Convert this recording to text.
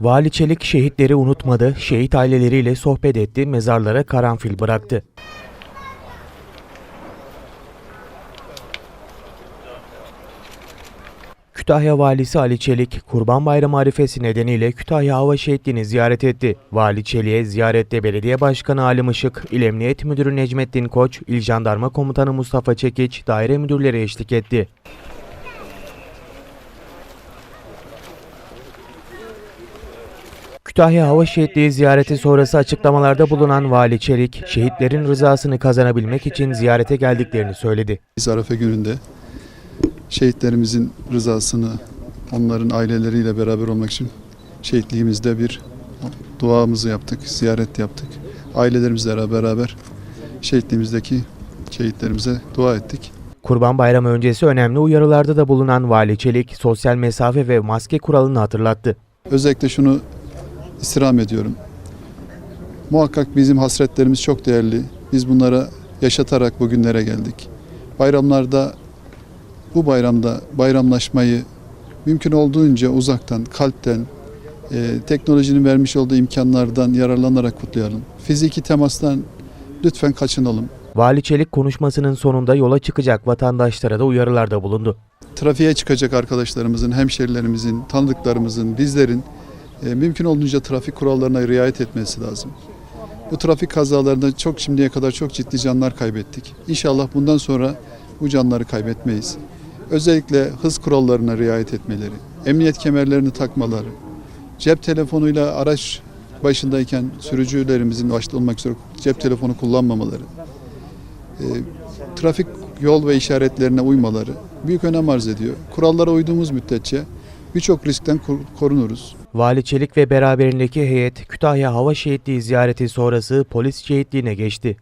Vali Çelik şehitleri unutmadı, şehit aileleriyle sohbet etti, mezarlara karanfil bıraktı. Kütahya Valisi Ali Çelik, Kurban Bayramı arifesi nedeniyle Kütahya Hava Şehitliği'ni ziyaret etti. Vali Çelik'e ziyarette Belediye Başkanı Alim Işık, İl Emniyet Müdürü Necmettin Koç, İl Jandarma Komutanı Mustafa Çekiç, daire müdürleri eşlik etti. Kütahya Hava Şehitliği ziyareti sonrası açıklamalarda bulunan Vali Çelik, şehitlerin rızasını kazanabilmek için ziyarete geldiklerini söyledi. Biz Arafa gününde şehitlerimizin rızasını onların aileleriyle beraber olmak için şehitliğimizde bir duamızı yaptık, ziyaret yaptık. Ailelerimizle beraber şehitliğimizdeki şehitlerimize dua ettik. Kurban Bayramı öncesi önemli uyarılarda da bulunan Vali Çelik, sosyal mesafe ve maske kuralını hatırlattı. Özellikle şunu istirham ediyorum. Muhakkak bizim hasretlerimiz çok değerli. Biz bunlara yaşatarak bugünlere geldik. Bayramlarda bu bayramda bayramlaşmayı mümkün olduğunca uzaktan, kalpten, e, teknolojinin vermiş olduğu imkanlardan yararlanarak kutlayalım. Fiziki temastan lütfen kaçınalım. Vali Çelik konuşmasının sonunda yola çıkacak vatandaşlara da uyarılarda bulundu. trafiğe çıkacak arkadaşlarımızın, hemşerilerimizin, tanıdıklarımızın, bizlerin e, mümkün olduğunca trafik kurallarına riayet etmesi lazım. Bu trafik kazalarında çok şimdiye kadar çok ciddi canlar kaybettik. İnşallah bundan sonra bu canları kaybetmeyiz. Özellikle hız kurallarına riayet etmeleri, emniyet kemerlerini takmaları, cep telefonuyla araç başındayken sürücülerimizin başta olmak üzere cep telefonu kullanmamaları, e, trafik yol ve işaretlerine uymaları büyük önem arz ediyor. Kurallara uyduğumuz müddetçe birçok riskten kor- korunuruz. Vali Çelik ve beraberindeki heyet Kütahya Hava Şehitliği ziyareti sonrası polis şehitliğine geçti.